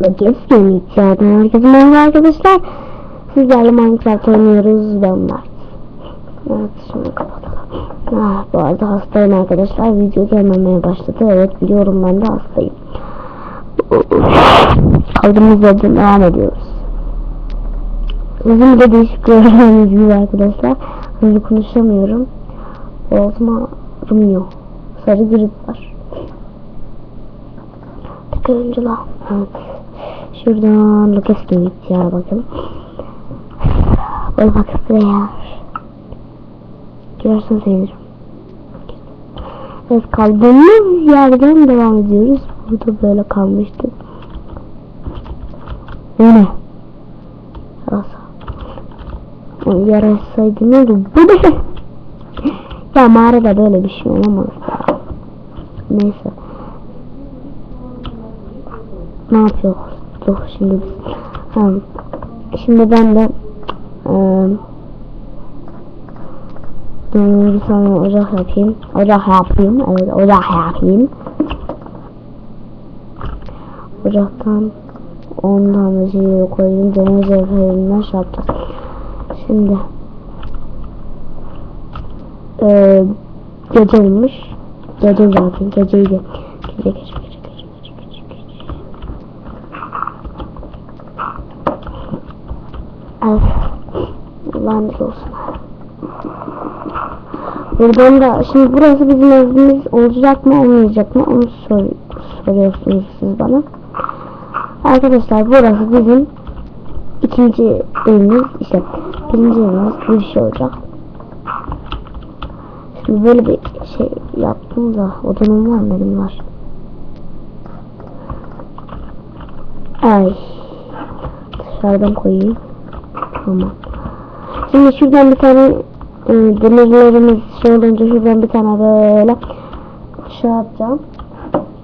Gezgin içeriden herkese merhaba arkadaşlar. Sizlerle Minecraft oynuyoruz ben Mert. Evet şimdi kapatalım. Ah, bu arada hastayım arkadaşlar. Video gelmemeye başladı. Evet biliyorum ben de hastayım. Kaldığımız yerden devam ediyoruz. Bizim de değişik gibi arkadaşlar. Hızlı konuşamıyorum. Boğazıma rumluyor. Sarı grip var. Tıkırıncılar. Evet. Şuradan Lucas ya bakın. Böyle bak buraya. Görürsen sevinirim. Evet kaldığımız yerden devam ediyoruz. Burada böyle kalmıştık. Bu ne? Yarasa. O yarasaydı ne oldu? Bu ne? ya mağarada böyle bir şey olamaz. Neyse. Ne yapıyoruz? Dur şimdi biz. Şimdi ben de dur, bir tane ocak yapayım. Ocak yapayım. Evet ocak yapayım. Ocaktan 10 tane şey koyayım. Deniz efendinden şey yapacağız. Şimdi eee gece olmuş. Gece zaten geceydi. Gece gece gece gece gece gece gece. Evet. Lanet olsun. Buradan da şimdi burası bizim evimiz olacak mı olmayacak mı onu sor, soruyorsunuz siz bana. Arkadaşlar burası bizim ikinci evimiz işte birinci evimiz bu bir şey olacak. Şimdi böyle bir şey yaptım da odanım var mı benim var. Ay dışarıdan koyayım. Tamam. Şimdi şuradan bir tane e, demirlerimiz şey olunca şuradan bir tane böyle şey yapacağım.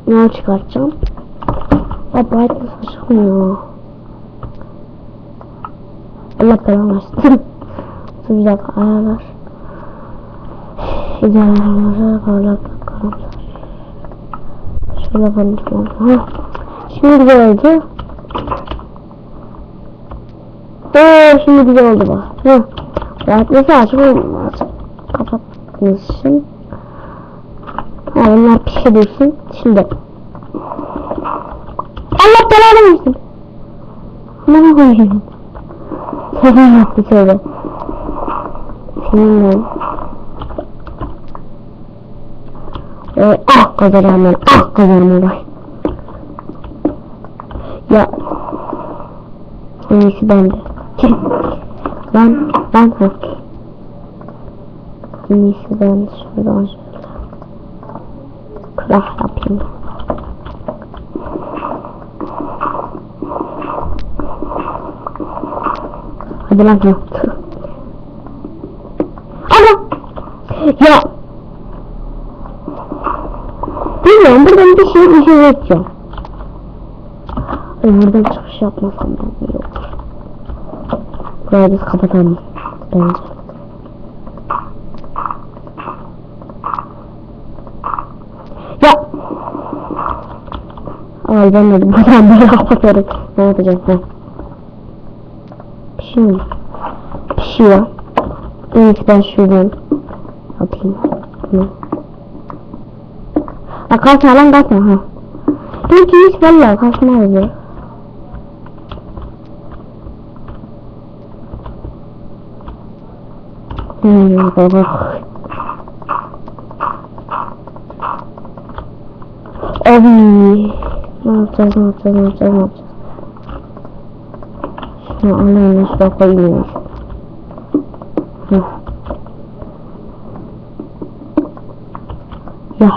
Ne çıkartacağım. Ya brightness açılmıyor. Allah belanı versin. Dur bir dakika ayarlar. İdealarımızı parlaklık kalıplar. Şöyle. Ha. Şimdi güzel oldu. Oo şimdi güzel oldu bak. Hı. Rahatlısı açık olmaz. Kapatmışsın. Ha bunlar pişirilsin. Şimdi. Allah belanı versin. Ne koyayım? Senin yaptı söyle. Seninle. Ee, ah kazanamam. Ah kazanamam. Ya. En iyisi bende. Ben, ben ha. En iyisi ben şuradan. Craft yapayım. Hadi lan ya. Ama ya Bilmiyorum buradan bir şey bir şey. Ay buradan çıkış yapmasam ben iyi olur. Burayı biz kapatalım bence. Ya Ay ben dedim buradan böyle kapatarım. Ne yapacağım ben? Pişiyor. Pişiyor. Evet ben şuradan atayım. Ya kalkma lan kalkma ha. Dur ki hiç valla kalkmaz ya. Baba. Abi. Ne yapacağız ne yapacağız ne yapacağız ne yapacağız. Şunu alayım. Hı. Ya.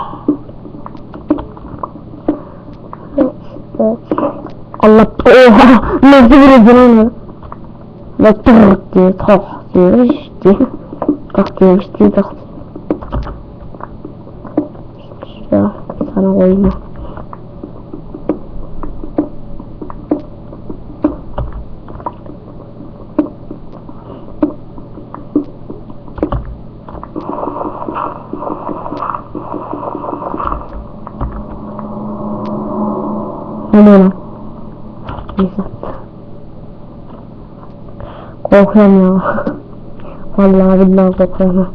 Allah oha nasıl bir onu? Ve tırt diye tak diye. Tak diye işte tak. Şuraya sana koyayım. Ne oluyor lan? Neyse. Korkuyorum ya. Vallahi billahi korkuyorum.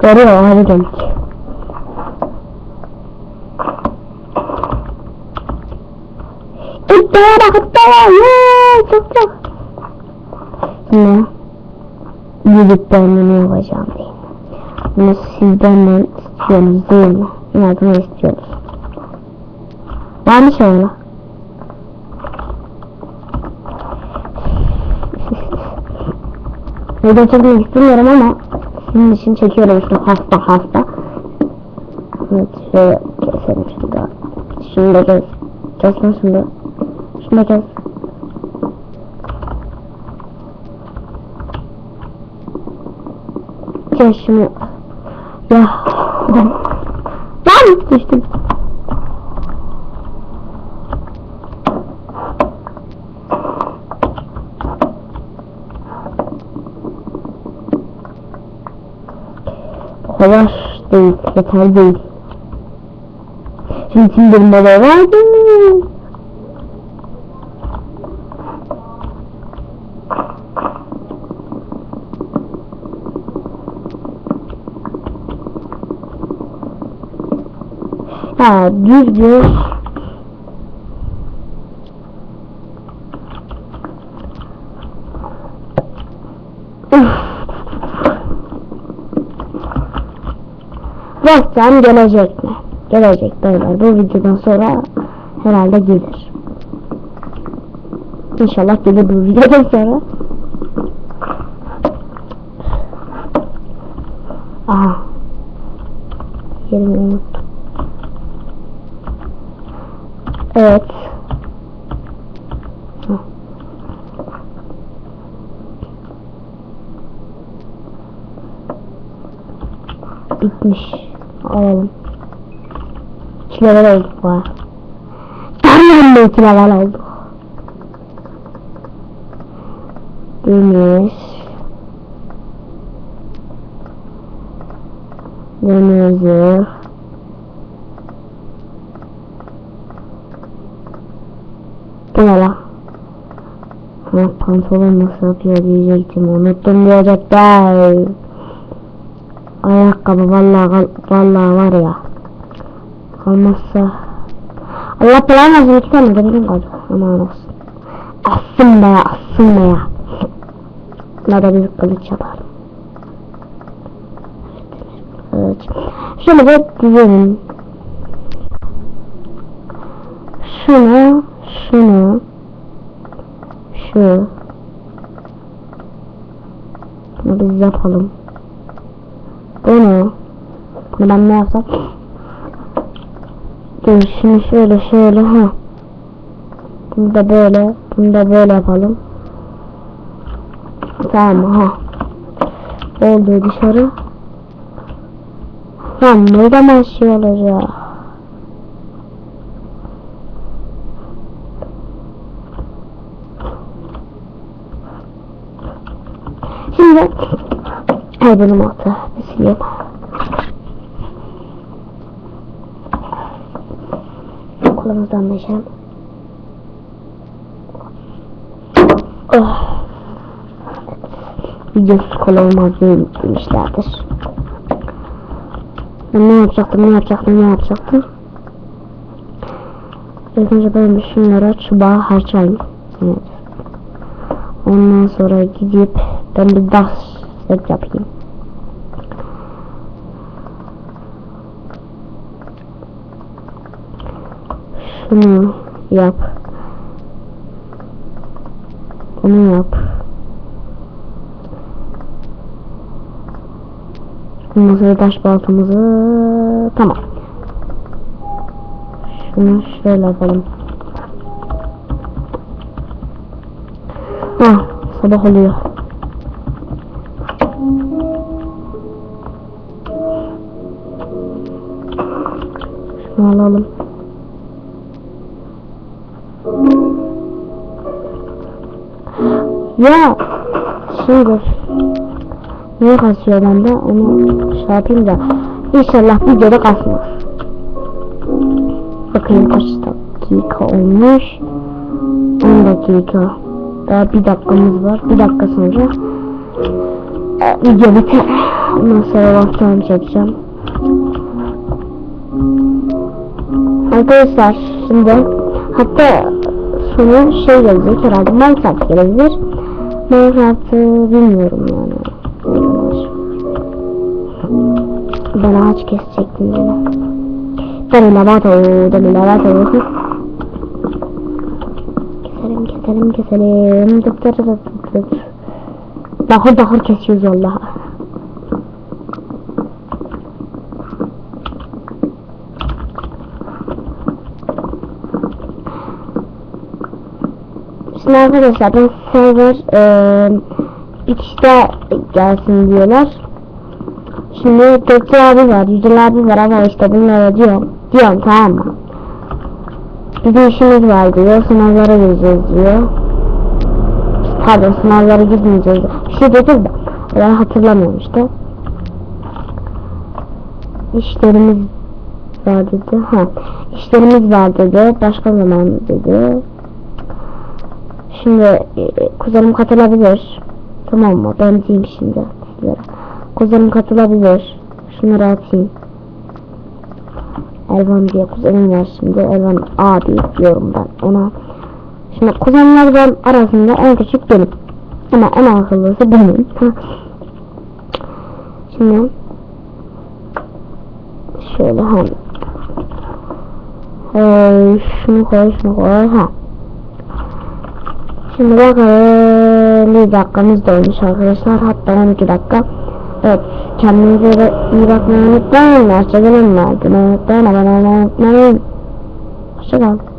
Görüyor abi demek. İddiaya bak iddiaya. Yeee çok çok. Şimdi gidip ben ne yapacağım diye. Bunu siz benden istiyorsunuz değil mi? Yardım istiyoruz. Var mı şöyle? Video çekmek istemiyorum ama sizin için çekiyorum işte hasta hasta. Evet şöyle keselim şurada. Şunu da kes. Kesme şunu da. Şunu da kes. Kes şunu. Ya. Lan düştüm. Kolay değil, yeter değil. Şimdi kim bir mola vardı mı? Ha, düz bir Bakacağım gelecek mi? Gelecek beyler. Bu videodan sonra herhalde gelir. İnşallah gelir bu videodan sonra. Aha. Yerimi unuttum. Evet. Bitmiş. Alalım. 2 level olduk var. Nereden de 2 level olduk? Deniz. Denizi. Bu ne lan? Ha, pantolon nasıl yapıyor diyecektim. Unuttum diyecekler. Ayakkabı vallahi vallahi var ya. Kalmazsa Allah belanı versin iki tane benim kaldı. Aman olsun. Assın be ya, assın be ya. Buna da bir kılıç yaparım. Evet. Şöyle bir düzelim. Şunu, şunu, şu. Bunu biz yapalım. Bunu. Bunu ben ne yapsam? Dur şimdi şöyle şöyle ha. Bunu da böyle. Bunu da böyle yapalım. Tamam ha. Oldu dışarı. Lan ne zaman şey olacak? Şimdi Ay benim altı. Bir sileyim. Kolumuzdan meşelim. Oh. Videosuz kola olmaz demişlerdir. Ben ne yapacaktım, ne yapacaktım, ne yapacaktım? İlk önce ben şunlara çubuğa harcayayım. Ondan sonra gidip ben bir das set yapayım. Şunu yap. Bunu yap. Ondan sonra taş baltamızı tamam. Şunu şöyle yapalım. Ha, sabah oluyor. Alalım. Ya şimdi ne kasıyor bende onu şey yapayım da İnşallah videoda kasmaz. Bakayım kaç dakika olmuş. 10 dakika. Daha bir dakikamız var. Bir dakika sonra video biter. Ondan sonra vaktim çekeceğim. Arkadaşlar şimdi hatta sonu şey gelecek herhalde Minecraft gelebilir. Minecraft'ı bilmiyorum yani. Ben ağaç kesecektim yine. Demi lavato, demi lavato. Keselim, keselim, keselim. Dıp dıp dıp dıp. Dahır dahır kesiyoruz vallahi. Şimdi arkadaşlar ben server kişi de gelsin diyorlar. Şimdi Gökçe abi var, Yücel abi var ama işte bunlara diyorum. Diyorum tamam mı? Bizim işimiz var diyor, sınavlara gireceğiz diyor. Pardon sınavlara gitmeyeceğiz. Bir şey dedi de ben hatırlamıyorum işte. İşlerimiz var dedi. Ha, işlerimiz var dedi. Başka zaman dedi. Şimdi e, kuzenim katılabilir. Tamam mı? Ben diyeyim şimdi. Kuzenim katılabilir. Şunları atayım. Elvan diye kuzenim var şimdi. Elvan abi diyorum ben ona. Şimdi kuzenlerden arasında en küçük benim. Ama en akıllısı benim. Şimdi şöyle ha. Ee, şunu koy, şunu koy. Ha. Şimdi bakalım bir dakikamız dolmuş arkadaşlar. Hatta 12 dakika. Evet. Kendinize de iyi bakmayı unutmayın. Hoşçakalın. Abone olmayı unutmayın. Hoşçakalın.